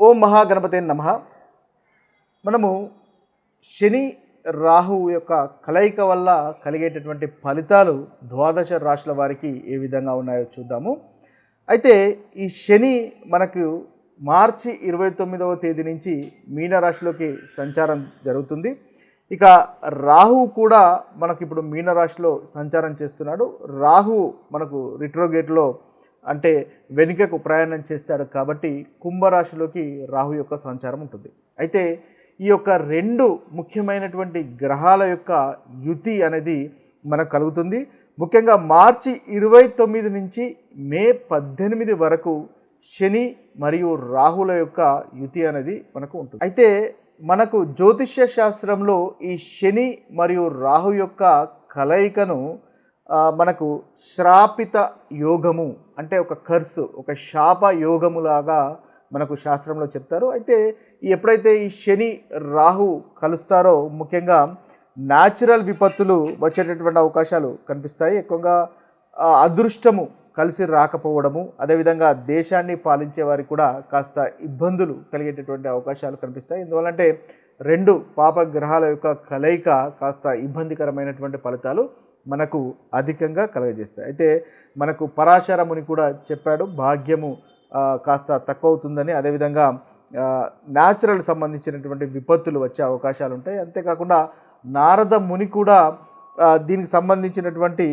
ఓం మహాగణపతే నమ. మనము శని రాహువు యొక్క కలయిక వల్ల కలిగేటటువంటి ఫలితాలు ద్వాదశ రాశుల వారికి ఏ విధంగా ఉన్నాయో చూద్దాము. అయితే ఈ శని మనకు మార్చి ఇరవై తొమ్మిదవ తేదీ నుంచి మీనరాశిలోకి సంచారం జరుగుతుంది. ఇక రాహువు కూడా మనకి ఇప్పుడు మీనరాశిలో సంచారం చేస్తున్నాడు. రాహువు మనకు రిట్రోగేట్లో అంటే వెనుకకు ప్రయాణం చేస్తాడు కాబట్టి కుంభరాశిలోకి రాహు యొక్క సంచారం ఉంటుంది. అయితే ఈ యొక్క రెండు ముఖ్యమైనటువంటి గ్రహాల యొక్క యుతి అనేది మనకు కలుగుతుంది. ముఖ్యంగా మార్చి ఇరవై తొమ్మిది నుంచి మే పద్దెనిమిది వరకు శని మరియు రాహుల యొక్క యుతి అనేది మనకు ఉంటుంది. అయితే మనకు జ్యోతిష్య శాస్త్రంలో ఈ శని మరియు రాహు యొక్క కలయికను మనకు శ్రాపిత యోగము అంటే ఒక కర్సు ఒక శాప యోగములాగా మనకు శాస్త్రంలో చెప్తారు. అయితే ఎప్పుడైతే ఈ శని రాహు కలుస్తారో ముఖ్యంగా న్యాచురల్ విపత్తులు వచ్చేటటువంటి అవకాశాలు కనిపిస్తాయి. ఎక్కువగా అదృష్టము కలిసి రాకపోవడము అదేవిధంగా దేశాన్ని పాలించే వారికి కూడా కాస్త ఇబ్బందులు కలిగేటటువంటి అవకాశాలు కనిపిస్తాయి. ఎందువల్లంటే రెండు పాప గ్రహాల యొక్క కలయిక కాస్త ఇబ్బందికరమైనటువంటి ఫలితాలు మనకు అధికంగా కలగజేస్తాయి. అయితే మనకు పరాశర ముని కూడా చెప్పాడు భాగ్యము కాస్త తక్కువ అవుతుందని అదేవిధంగా న్యాచురల్ సంబంధించినటువంటి విపత్తులు వచ్చే అవకాశాలు ఉంటాయి అంతేకాకుండా నారద ముని కూడా దీనికి సంబంధించినటువంటి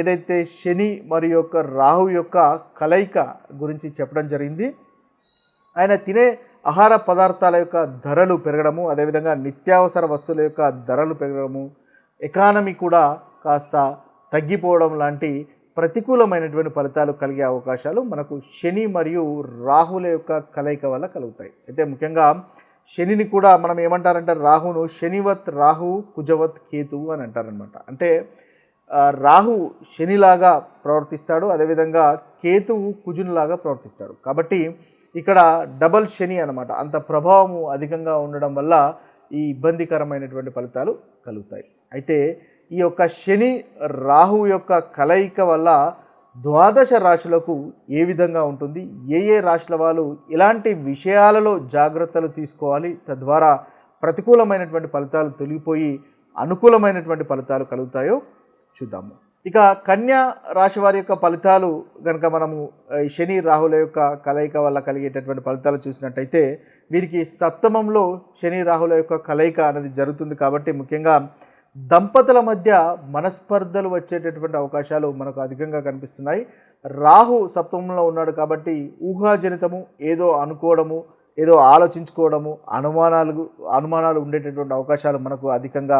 ఏదైతే శని మరియు యొక్క రాహు యొక్క కలయిక గురించి చెప్పడం జరిగింది. ఆయన తినే ఆహార పదార్థాల యొక్క ధరలు పెరగడము అదేవిధంగా నిత్యావసర వస్తువుల యొక్క ధరలు పెరగడము ఎకానమీ కూడా కాస్త తగ్గిపోవడం లాంటి ప్రతికూలమైనటువంటి ఫలితాలు కలిగే అవకాశాలు మనకు శని మరియు రాహుల యొక్క కలయిక వల్ల కలుగుతాయి. అయితే ముఖ్యంగా శనిని కూడా మనం ఏమంటారంటే రాహును శనివత్ రాహు కుజవత్ కేతు అని అంటారనమాట అంటే రాహు శనిలాగా ప్రవర్తిస్తాడు అదేవిధంగా కేతువు కుజునిలాగా ప్రవర్తిస్తాడు. కాబట్టి ఇక్కడ డబల్ శని అనమాట అంత ప్రభావము అధికంగా ఉండడం వల్ల ఈ ఇబ్బందికరమైనటువంటి ఫలితాలు కలుగుతాయి. అయితే ఈ యొక్క శని రాహు యొక్క కలయిక వల్ల ద్వాదశ రాశులకు ఏ విధంగా ఉంటుంది? ఏ ఏ రాశుల వాళ్ళు ఎలాంటి విషయాలలో జాగ్రత్తలు తీసుకోవాలి? తద్వారా ప్రతికూలమైనటువంటి ఫలితాలు తొలగిపోయి అనుకూలమైనటువంటి ఫలితాలు కలుగుతాయో చూద్దాము. ఇక కన్యా రాశి వారి యొక్క ఫలితాలు కనుక మనము శని రాహుల యొక్క కలయిక వల్ల కలిగేటటువంటి ఫలితాలు చూసినట్టయితే వీరికి సప్తమంలో శని రాహుల యొక్క కలయిక అనేది జరుగుతుంది కాబట్టి ముఖ్యంగా దంపతుల మధ్య మనస్పర్ధలు వచ్చేటటువంటి అవకాశాలు మనకు అధికంగా కనిపిస్తున్నాయి. రాహు సప్తమంలో ఉన్నాడు కాబట్టి ఊహాజనితము ఏదో అనుకోవడము ఏదో ఆలోచించుకోవడము అనుమానాలు అనుమానాలు ఉండేటటువంటి అవకాశాలు మనకు అధికంగా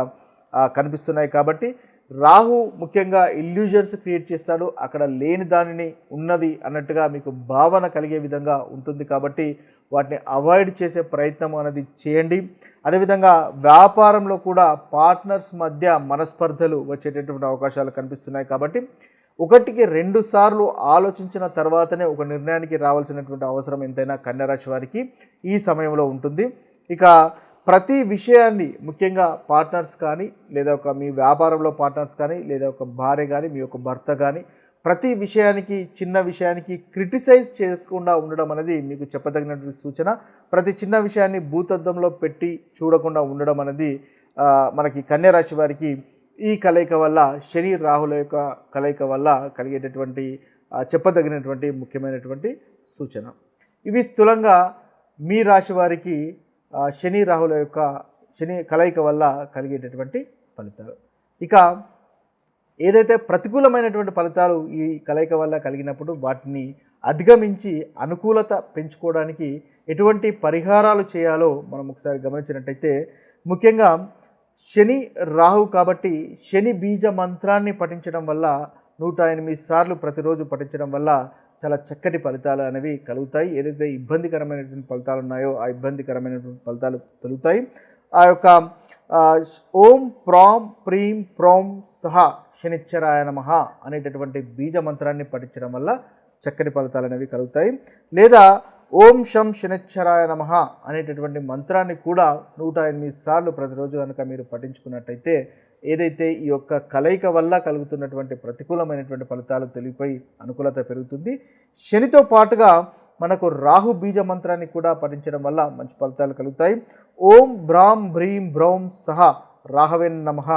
కనిపిస్తున్నాయి కాబట్టి రాహు ముఖ్యంగా ఇల్యూజన్స్ క్రియేట్ చేస్తాడు. అక్కడ లేని దానిని ఉన్నది అన్నట్టుగా మీకు భావన కలిగే విధంగా ఉంటుంది కాబట్టి వాటిని అవాయిడ్ చేసే ప్రయత్నం అనేది చేయండి. అదేవిధంగా వ్యాపారంలో కూడా పార్ట్నర్స్ మధ్య మనస్పర్ధలు వచ్చేటటువంటి అవకాశాలు కనిపిస్తున్నాయి కాబట్టి ఒకటికి రెండు సార్లు ఆలోచించిన తర్వాతనే ఒక నిర్ణయానికి రావాల్సినటువంటి అవసరం ఎంతైనా కన్యరాశి వారికి ఈ సమయంలో ఉంటుంది. ఇక ప్రతి విషయాన్ని ముఖ్యంగా పార్ట్నర్స్ కానీ లేదా ఒక మీ వ్యాపారంలో పార్ట్నర్స్ కానీ లేదా ఒక భార్య కానీ మీ యొక్క భర్త కానీ ప్రతి విషయానికి చిన్న విషయానికి క్రిటిసైజ్ చేయకుండా ఉండడం అనేది మీకు చెప్పదగినటువంటి సూచన. ప్రతి చిన్న విషయాన్ని భూతద్దంలో పెట్టి చూడకుండా ఉండడం అనేది మనకి మనకి కన్యరాశి వారికి ఈ కలయిక వల్ల శని రాహుల యొక్క కలయిక వల్ల కలిగేటటువంటి చెప్పదగినటువంటి ముఖ్యమైనటువంటి సూచన. ఇవి స్థూలంగా మీ రాశి వారికి శని రాహుల యొక్క శని కలయిక వల్ల కలిగేటటువంటి ఫలితాలు. ఇక ఏదైతే ప్రతికూలమైనటువంటి ఫలితాలు ఈ కలయిక వల్ల కలిగినప్పుడు వాటిని అధిగమించి అనుకూలత పెంచుకోవడానికి ఎటువంటి పరిహారాలు చేయాలో మనం ఒకసారి గమనించినట్టయితే ముఖ్యంగా శని రాహు కాబట్టి శని బీజ మంత్రాన్ని పఠించడం వల్ల నూట ఎనిమిది సార్లు ప్రతిరోజు పఠించడం వల్ల చాలా చక్కటి ఫలితాలు అనేవి కలుగుతాయి. ఏదైతే ఇబ్బందికరమైనటువంటి ఫలితాలు ఉన్నాయో ఆ ఇబ్బందికరమైనటువంటి ఫలితాలు తొలుగుతాయి. ఆ యొక్క ఓం ప్రాం ప్రీం ప్రోం సహ శనిచ్చరాయ నమ అనేటటువంటి బీజ మంత్రాన్ని పఠించడం వల్ల చక్కటి ఫలితాలు అనేవి కలుగుతాయి. లేదా ఓం శం శనిచ్చరాయ నమ అనేటటువంటి మంత్రాన్ని కూడా నూట ఎనిమిది సార్లు ప్రతిరోజు కనుక మీరు పఠించుకున్నట్టయితే ఏదైతే ఈ యొక్క కలయిక వల్ల కలుగుతున్నటువంటి ప్రతికూలమైనటువంటి ఫలితాలు తెలిగిపోయి అనుకూలత పెరుగుతుంది. శనితో పాటుగా మనకు రాహు బీజ మంత్రాన్ని కూడా పఠించడం వల్ల మంచి ఫలితాలు కలుగుతాయి. ఓం బ్రాం భ్రీం భ్రౌం సహ రాహవేన్ నమః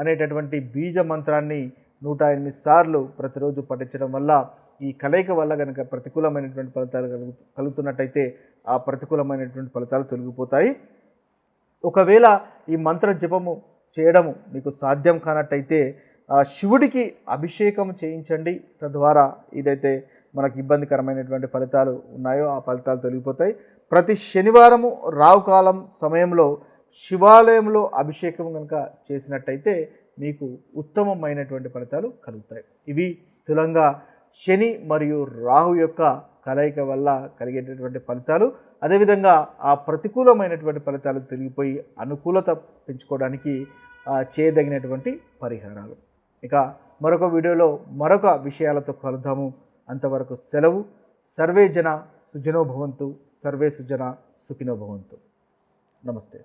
అనేటటువంటి బీజ మంత్రాన్ని నూట ఎనిమిది సార్లు ప్రతిరోజు పఠించడం వల్ల ఈ కలయిక వల్ల కనుక ప్రతికూలమైనటువంటి ఫలితాలు కలుగు కలుగుతున్నట్టయితే ఆ ప్రతికూలమైనటువంటి ఫలితాలు తొలగిపోతాయి. ఒకవేళ ఈ మంత్ర జపము చేయడము మీకు సాధ్యం కానట్టయితే ఆ శివుడికి అభిషేకం చేయించండి. తద్వారా ఇదైతే మనకు ఇబ్బందికరమైనటువంటి ఫలితాలు ఉన్నాయో ఆ ఫలితాలు తొలగిపోతాయి. ప్రతి శనివారము రావుకాలం సమయంలో శివాలయంలో అభిషేకం కనుక చేసినట్టయితే మీకు ఉత్తమమైనటువంటి ఫలితాలు కలుగుతాయి. ఇవి స్థూలంగా శని మరియు రాహు యొక్క కలయిక వల్ల కలిగేటటువంటి ఫలితాలు. అదేవిధంగా ఆ ప్రతికూలమైనటువంటి ఫలితాలు తిరిగిపోయి అనుకూలత పెంచుకోవడానికి చేయదగినటువంటి పరిహారాలు. ఇక మరొక వీడియోలో మరొక విషయాలతో కలుద్దాము. అంతవరకు సెలవు. సర్వే జన సుజనోభవంతు సర్వే సుజన సుఖినో భవంతు. నమస్తే.